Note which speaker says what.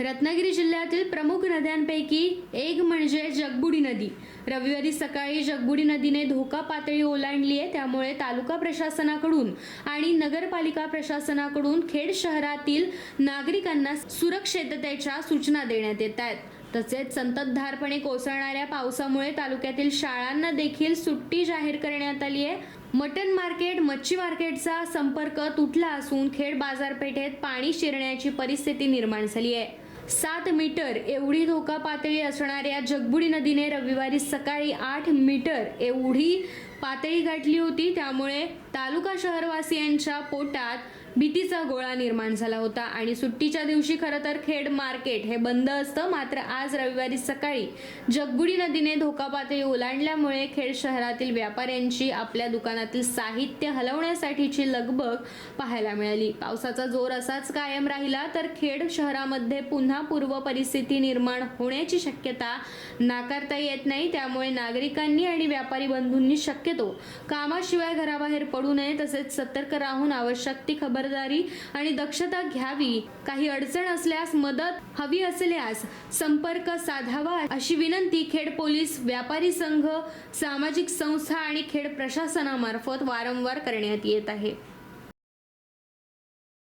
Speaker 1: रत्नागिरी जिल्ह्यातील प्रमुख नद्यांपैकी एक म्हणजे जगबुडी नदी. रविवारी सकाळी जगबुडी नदीने धोका पातळी ओलांडली आहे त्यामुळे तालुका प्रशासनाकडून आणि नगरपालिका प्रशासनाकडून खेड शहरातील नागरिकांना सुरक्षिततेच्या सूचना देण्यात येत आहेत. तसेच संततधारपणे कोसळणाऱ्या पावसामुळे तालुक्यातील शाळांना देखील सुट्टी जाहीर करण्यात आली आहे. मटन मार्केट मच्छी मार्केटचा संपर्क तुटला असून खेड बाजारपेठेत पाणी शिरण्याची परिस्थिती निर्माण झाली आहे. सात मीटर एवढी धोका पातळी असणाऱ्या जगबुडी नदीने रविवारी सकाळी आठ मीटर एवढी पातळी गाठली होती त्यामुळे तालुका शहरवासियांच्या पोटात भीतीचा गोळा निर्माण झाला होता. आणि सुट्टीच्या दिवशी खरं तर खेड मार्केट हे बंद असतं. मात्र आज रविवारी सकाळी जगबुडी नदीने धोका पातळी ओलांडल्यामुळे खेड शहरातील व्यापाऱ्यांची आपल्या दुकानातील साहित्य हलवण्यासाठीची लगबग पाहायला मिळाली. पावसाचा जोर असाच कायम राहिला तर खेड शहरामध्ये पुन्हा पूर्व परिस्थिती निर्माण होण्याची शक्यता नाकारता येत नाही. त्यामुळे नागरिकांनी आणि व्यापारी बंधूंनी शक्य शक्यतो. कामाशिवाय घराबाहेर पडू नये तसेच सतर्क राहून आवश्यक ती खबरदारी आणि दक्षता घ्यावी. काही अडचण असल्यास मदत हवी असल्यास संपर्क साधावा अशी विनंती खेड पोलीस व्यापारी संघ सामाजिक संस्था आणि खेड प्रशासनामार्फत वारंवार करण्यात येत आहे.